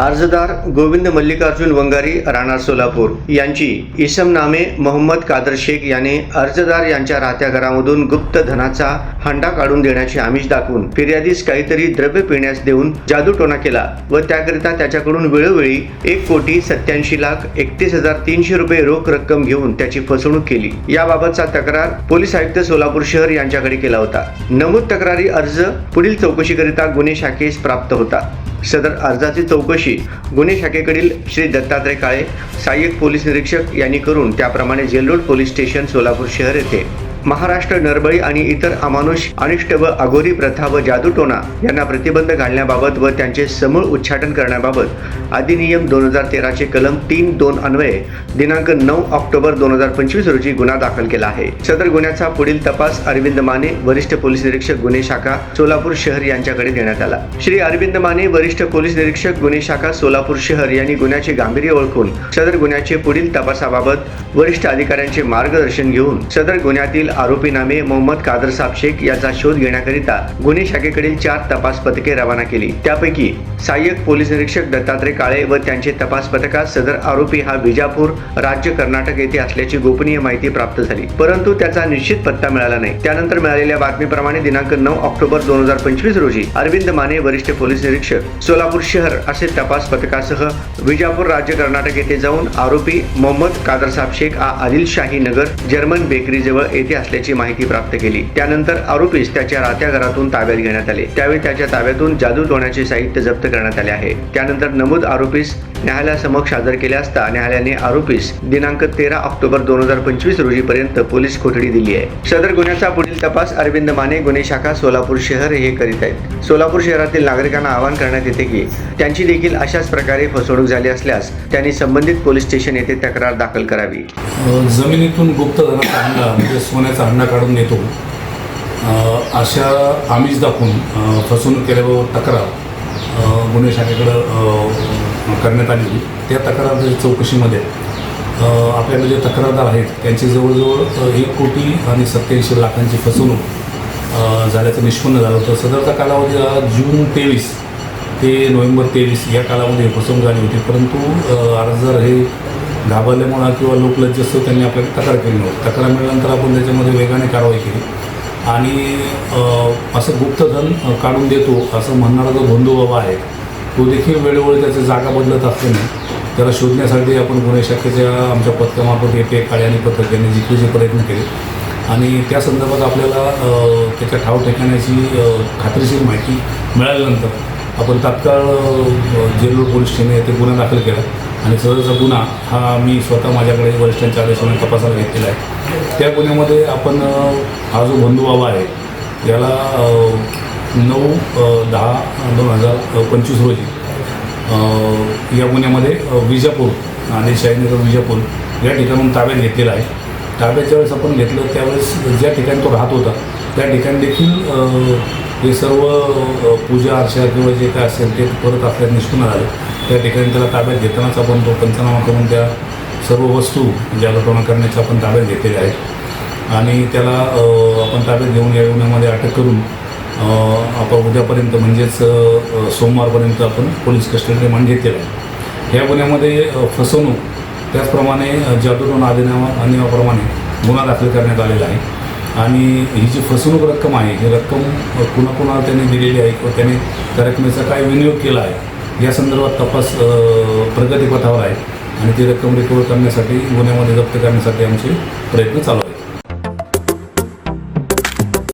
अर्जदार गोविंद मल्लिकार्जुन वंगारी राहणार सोलापूर यांची इसम नामे मोहम्मद कादर शेख याने अर्जदार यांच्या राहत्या घरामधून गुप्त धनाचा हंडा काढून देण्याचे आमिष दाखवून फिर्यादीस काहीतरी द्रव्य पिण्यास देऊन जादूटोणा केला व त्याकरिता त्याच्याकडून वेळोवेळी एक कोटी सत्याऐंशी लाख एकतीस हजार तीनशे रुपये रोख रक्कम घेऊन त्याची फसवणूक केली. याबाबतचा तक्रार पोलीस आयुक्त सोलापूर शहर यांच्याकडे केला होता. नमूद तक्रारी अर्ज पुढील चौकशीकरिता गुन्हे शाखेस प्राप्त होता. सदर अर्जाची चौकशी गुन्हे शाखेकडील श्री दत्तात्रय काळे सहाय्यक पोलीस निरीक्षक यांनी करून त्याप्रमाणे जेलरोड पोलीस स्टेशन सोलापूर शहर येथे महाराष्ट्र नरबळी आणि इतर अमानुष अनिष्ट व अघोरी प्रथा व जादूटोणा यांना प्रतिबंध घालण्याबाबत व त्यांचे समूळ उच्चाटन करण्याबाबत अधिनियम दोन हजार तेराचे कलम तीन दोन अन्वये दिनांक नऊ ऑक्टोबर दोन हजार पंचवीस रोजी गुन्हा दाखल केला आहे. सदर गुन्ह्याचा पुढील तपास अरविंद माने वरिष्ठ पोलीस निरीक्षक गुन्हे शाखा सोलापूर शहर यांच्याकडे देण्यात आला. श्री अरविंद माने वरिष्ठ पोलीस निरीक्षक गुन्हे शाखा सोलापूर शहर यांनी गुन्ह्याचे गांभीर्य ओळखून सदर गुन्ह्याचे पुढील तपासाबाबत वरिष्ठ अधिकाऱ्यांचे मार्गदर्शन घेऊन सदर गुन्ह्यातील आरोपी नामे मोहम्मद कादर साब शेख याचा शोध घेण्याकरिता गुन्हे शाखेकडील चार तपास पथके रवाना केली. त्यापैकी सहाय्यक पोलीस निरीक्षक दत्तात्रय काळे व त्यांचे तपास पथकात सदर आरोपी हा विजापूर राज्य कर्नाटक येथे असल्याची गोपनीय माहिती प्राप्त झाली. परंतु त्याचा निश्चित पत्ता मिळाला नाही. त्यानंतर मिळालेल्या बातमीप्रमाणे दिनांक नऊ ऑक्टोबर दोन हजार पंचवीस रोजी अरविंद माने वरिष्ठ पोलीस निरीक्षक सोलापूर शहर असे तपास पथकासह विजापूर राज्य कर्नाटक येथे जाऊन आरोपी मोहम्मद कादर साब शेख हा आदिलशाही नगर जर्मन बेकरी जवळ येथे असल्याची माहिती प्राप्त केली. त्यानंतर आरोपीस त्याच्या राहत्या घरातून ताब्यात घेण्यात आले. त्यावेळी त्याच्या ताब्यातून जादू टोण्याचे साहित्य जप्त करण्यात आले आहे. त्यानंतर नमूद आरोपीस न्यायालयासमक्ष सादर केले असता न्यायालयाने आरोपीस दिनांक तेरा ऑक्टोबर दोन हजार पंचवीस रोजीपर्यंत पोलीस कोठडी दिली आहे. सदर गुन्ह्याचा पुढील तपास अरविंद माने गुन्हे शाखा सोलापूर शहर हे करीत आहेत. सोलापूर शहरातील नागरिकांना आवाहन करण्यात येते की त्यांची देखील अशाच प्रकारे फसवणूक झाली असल्यास त्यांनी संबंधित पोलीस स्टेशन येथे तक्रार दाखल करावी. जमिनीतून गुप्त धनाचा हंडा काढून नेतो अशा आमिष दाखवून फसवणूक केल्याबाबत तक्रार गुन्हे शाखेकडं करण्यात आली त्या तक्रार चौकशीमध्ये अ, आपल्याकडे जे तक्रारदार आहेत त्यांची जवळजवळ एक कोटी आणि सत्याऐंशी लाखांची फसवणूक झाल्याचं निष्पन्न झालं होतं. सदरचा कालावधी हा जून तेवीस ते नोव्हेंबर तेवीस या कालावधी फसवणूक झाली होती. परंतु अर्ज अर्जदार हे घाबरल्यामुळं किंवा लोकलज्जस्थ त्यांनी आपल्याला तक्रार केली नव्हती. तक्रार मिळाल्यानंतर आपण त्याच्यामध्ये वेगाने कारवाई केली. आणि असं गुप्तधन काढून देतो असं म्हणणारा जो बंधू बाबा आहे तो देखील वेळोवेळी त्याची जागा बदलत असल्याने त्याला शोधण्यासाठी आपण गुन्हे शाखेच्या आमच्या पथकामार्फत एक एक काळ्याने पथक यांनी जिकरीचे प्रयत्न केले. आणि त्या संदर्भात आपल्याला त्याच्या ठाव ठिकाण्याची खात्रीशीर माहिती मिळाल्यानंतर आपण तात्काळ अ, जेलूर पोलीस स्टेशन येथे गुन्हा दाखल केला. आणि सदरचा गुन्हा हा मी स्वतः माझ्याकडे वरिष्ठांच्या आदेशाने तपासायला घेतलेला आहे. त्या गुन्ह्यामध्ये आपण हा जो बंधू बाबा आहे याला नऊ दहा दोन हजार पंचवीस रोजी या गुन्ह्यामध्ये विजापूर आणि शाहीनगर विजापूर या ठिकाणून ताब्यात घेतलेला आहे. ताब्याच्या वेळेस आपण घेतलं त्यावेळेस ज्या ठिकाणी तो राहत होता त्या ठिकाणी देखील हे सर्व पूजा अर्चा किंवा जे काय असेल ते परत आपल्याला निष्ठून झालं त्या ठिकाणी त्याला ताब्यात घेतानाच आपण तो पंचनामा करून त्या सर्व वस्तू म्हणजे जागरटोणा करण्याच्या आपण ताब्यात घेतलेल्या आहेत आणि त्याला आपण ताब्यात घेऊन या गुन्ह्यामध्ये अटक करून आपण उद्यापर्यंत म्हणजेच सोमवारपर्यंत आपण पोलीस कस्टडी रिमांड घेतलेला आहे. ह्या गुन्ह्यामध्ये फसवणूक त्याचप्रमाणे अ, जादूटोणा अधिनियमा अधिनियमाप्रमाणे गुन्हा दाखल करण्यात आलेला आहे. आणि ही जी फसवणूक रक्कम आहे ही रक्कम कुणाकुणाला त्याने दिलेली आहे किंवा त्याने त्या रकमेचा काय विनियोग केला आहे या संदर्भात तपास प्रगतीपथावर आहे. आणि ती रक्कम रिकवर करण्यासाठी गुन्ह्यामध्ये जप्त करण्यासाठी आमचे प्रयत्न चालू आहेत.